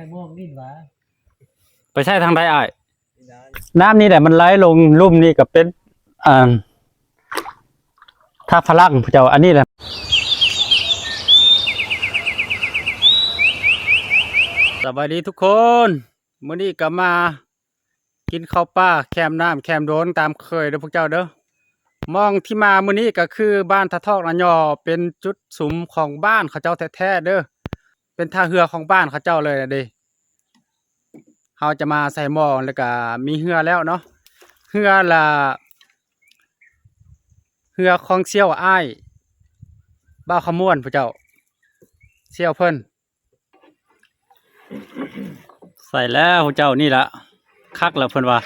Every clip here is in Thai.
ส่ม่วงนิ่นหวะไปใช้ทางใดอ้ายนี่นะน้ำนี่แหละมันไหลลงลุ่มนี่ก็เป็นอ่าท่าพลังพระเจ้าอันนี้แหละสวัสดีทุกคนมื้อนี้ก็มา กินข้าวป้าแคมน้ำแคมโดนตามเคยเด้อพวกเจ้าเด้อมองที่มามื้อนี้ก็คือบ้านทะทอกระยอเป็นจุดสุมของบ้านเขาเจ้าแท้ๆเด้อ เป็นท่าเรือของบ้านเขาเจ้าเลยนะเด้เราจะมาใส่หม้อแล้วก็มีเหือแล้วเนาะเหือละเหือของเสี่ยวอ้ายบ้าขมวนพระเจ้าเสี่ยวเพิ่นใส่แล้วพระเจ้านี่ละคักแล้วเพิ่นว่า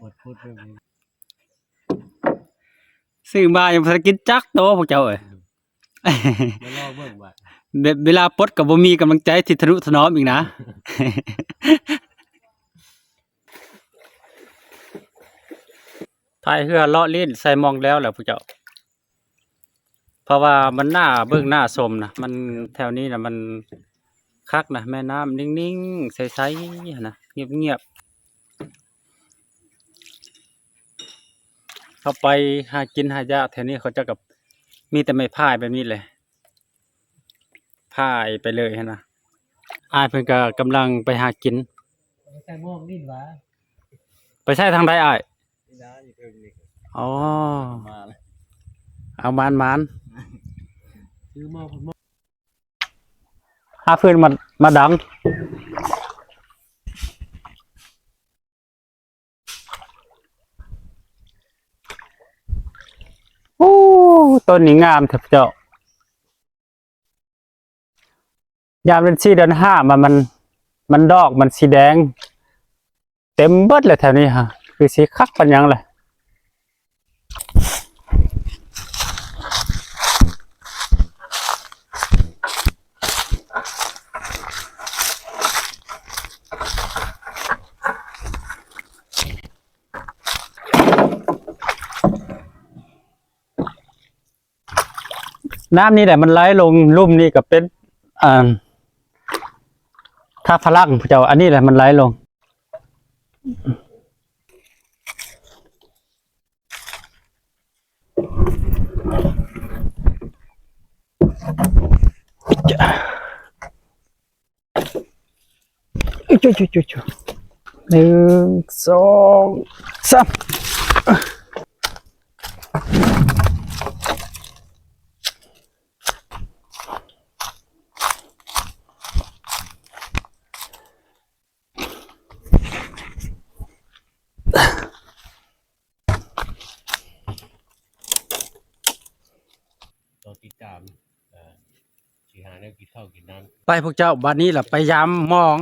ปวดพูดเรื่องนี้ซื้อมายังภารกิจจักโตพวกเจ้าเอ้ยมาลอกเบิ่งว่าเวเวลาปลดก็บ่มีกำลังใจที่ทะนุถนอมอีกนะถ่ายเฮือเลาะลิ้นใส่หมองแล้วแหละผู้เจ้า เพราะว่ามันหน้าเบิ่งหน้าสมนะมันแถวนี้นะมัน คักนะแม่น้ำนิ่งๆ ใสๆหั่นนะเงียบๆเข้าไปหากินหายาแถวนี้เขาจะกับมีแต่ไม้พายแบบนี้เลยพายไปเลยหั่นนะอายเพิ่นก็กำลังไปหากิน ใส่ม่วงนิ่นหวะไปใช้ทางใดอ้ายนี่นะอยู่เพิ่งนี่อ๋อมาแล้วเอามานมาน ซื้อหม้อผม หม้อาเพื่อนมามาดังโอ้ต้นนี้งามเถอะเจ้ายามเป็นสีเดือนห้ามันมัน มันดอกมันสีแดง เต็มเบิดเลยแถวนี้ฮะ คือสีคักปันหยังเลย น้ำนี่แหละมันไหลลงลุ่มนี่ก็เป็นอ่าท่าพลังเจ้าอันนี้แหละมันไหลลงจุ๊จุ๊จุ๊จุ๊หนึ่งสองสาม ตัวติดตามเอ่อ สีหาเนี่ยกินข้าวกินน้ำไปพวกเจ้าบัดนี้ล่ะไปยามมอง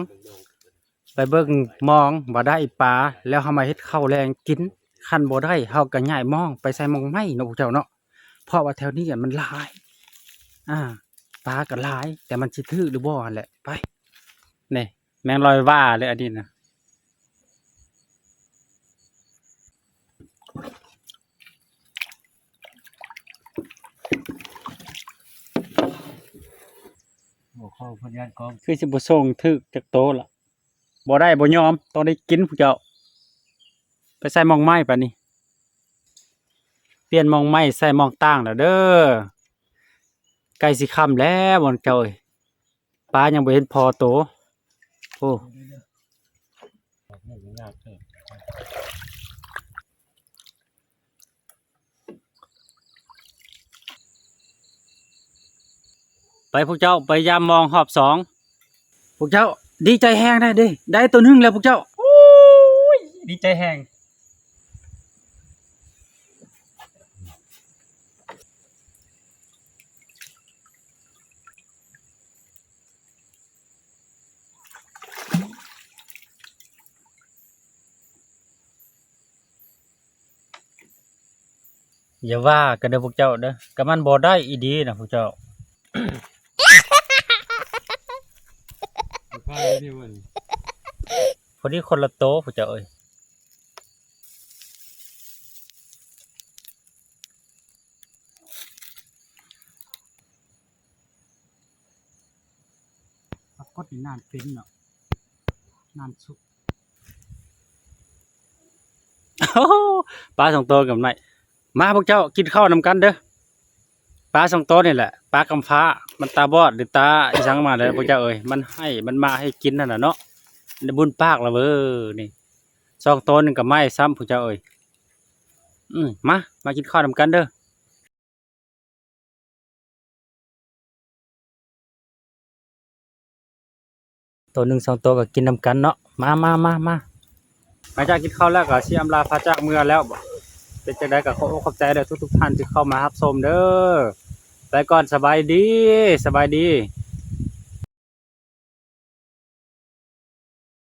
ไปเบิ่งมองบ่ได้ปลาแล้วเฮามาเฮ็ดข้าวแรงกินคันบ่ได้เฮาก็ย้ายมองไปใส่มองไม้เนาะพวกเจ้าเนาะเพราะว่าแถวนี้มันหลาย อ่าปลาก็หลาย แต่มันสิถือหรือบ่นั่นแหละไปนี่แมงลอยว่าเลยอันนี้นะ ข้อพันยานกองคือสิบ่ส่งถึกจากโตล่ะบ่ได้บ่ยอมต้องได้กินพวกเจ้า ไปใส่มองไม้ปะนี่เปลี่ยนมองไม้ใส่มองต่างแล้วเด้อไก่สิค่ำแล้วบ่เจ้าเอ้ยปลายังบ่เห็นพอโตโอ้ ไปพวกเจ้าไปยามมองหอบสอง พวกเจ้า ดีใจแห้งได้ด้ได้ตัวหนึ่งแล้วพวกเจ้าดีใจแห้งอย่าว่ากันเด้อพวกเจ้าเด้อก็มันบอดได้อีดีนะพวกเจ้า อดีคนละโตะพวกเจ้าเอ้ยปรากฏนี่นานเป็นเนาะนานสุกโอ้โหปลาสองตัวกับนายมาพวกเจ้ากินข้าวนำกันเด้อปลาสองตัวนี่แหละปลากำฟ้ามันตาบอดหรือตาอีสังมาเลยพวกเจ้าเอ้ยมันให้มันมาให้กินนั่นน่ะเนาะใน บุญปากละเว้อนี่สองตัวนึงกับไม้ซ้ำพวกเจ้าเอ้ยอืมมา มากินข้าวนำกันเด้อตัวหนึ่งสองตัวก็กินนำกันเนาะมามามามาหลังจากกินข้าวแล้วก็สิอำลาพระจากเมื่อแล้วเป็นจังได๋ก็ขอบอกขอบใจเด้อทุกๆท่านที่เข้ามารับชมเด้อไปก่อนสบายดีสบายดี